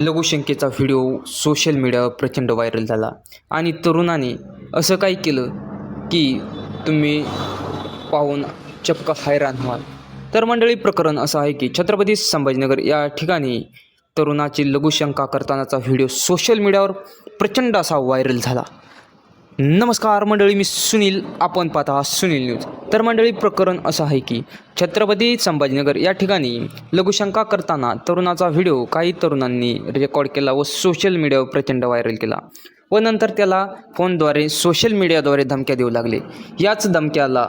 लघुशंकेचा video social मीडियावर प्रचंड viral झाला. आणि तरुणाने असं काही केलं की तुम्ही पाहून चक्क हैराण व्हाल? तर मंडळी प्रकरण असं आहे की छत्रपती संभाजीनगर या ठिकाणी तरुणाची लघुशंका करतानाचा व्हिडिओ सोशल मीडियावर प्रचंड असा व्हायरल झाला. नमस्कार मंडळी मी सुनील. आपण पाहता सुनील न्यूज. तर मंडळी प्रकरण असं आहे की छत्रपती संभाजीनगर या ठिकाणी लघुशंका करताना तरुणाचा व्हिडिओ काही तरुणांनी रेकॉर्ड केला व सोशल मीडियावर प्रचंड व्हायरल केला व नंतर त्याला फोनद्वारे सोशल मीडियाद्वारे धमक्या देऊ लागले. याच धमक्याला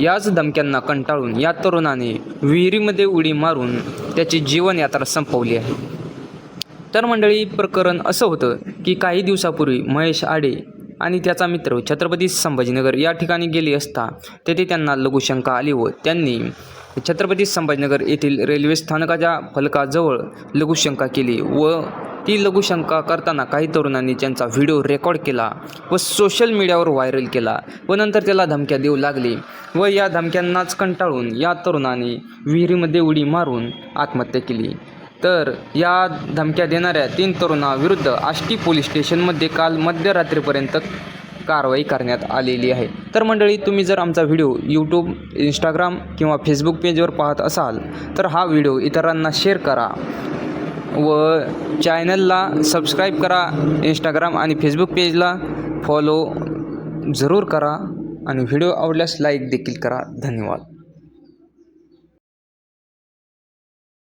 याच धमक्यांना कंटाळून या तरुणाने विहिरीमध्ये उडी मारून त्याची जीवनयात्रा संपवली आहे. तर मंडळी प्रकरण असं होतं की काही दिवसापूर्वी महेश आडे आणि त्याचा मित्र छत्रपती संभाजीनगर या ठिकाणी गेले असता तेथे त्यांना लघुशंका आली व त्यांनी छत्रपती संभाजीनगर येथील रेल्वे स्थानकाच्या फलकाजवळ लघुशंका केली व ती लघुशंका करताना काही तरुणांनी त्यांचा व्हिडिओ रेकॉर्ड केला व सोशल मीडियावर व्हायरल केला व नंतर त्याला धमक्या देऊ लागले व या धमक्यांनाच कंटाळून या तरुणाने विहिरीमध्ये उडी मारून आत्महत्या केली. तर या धमक्या देणाऱ्या तीन तरुणाविरुद्ध आष्टी पोलीस स्टेशनमध्ये काल मध्यरात्रीपर्यंत कारवाई करण्यात आलेली आहे. तर मंडळी तुम्ही जर आमचा व्हिडिओ यूट्यूब इंस्टाग्राम किंवा फेसबुक पेजवर पाहत असाल तर हा व्हिडिओ इतरांना शेअर करा व चॅनलला सबस्क्राईब करा इंस्टाग्राम आणि फेसबुक पेजला फॉलो जरूर करा आणि व्हिडिओ आवडल्यास लाईक देखील करा. धन्यवाद.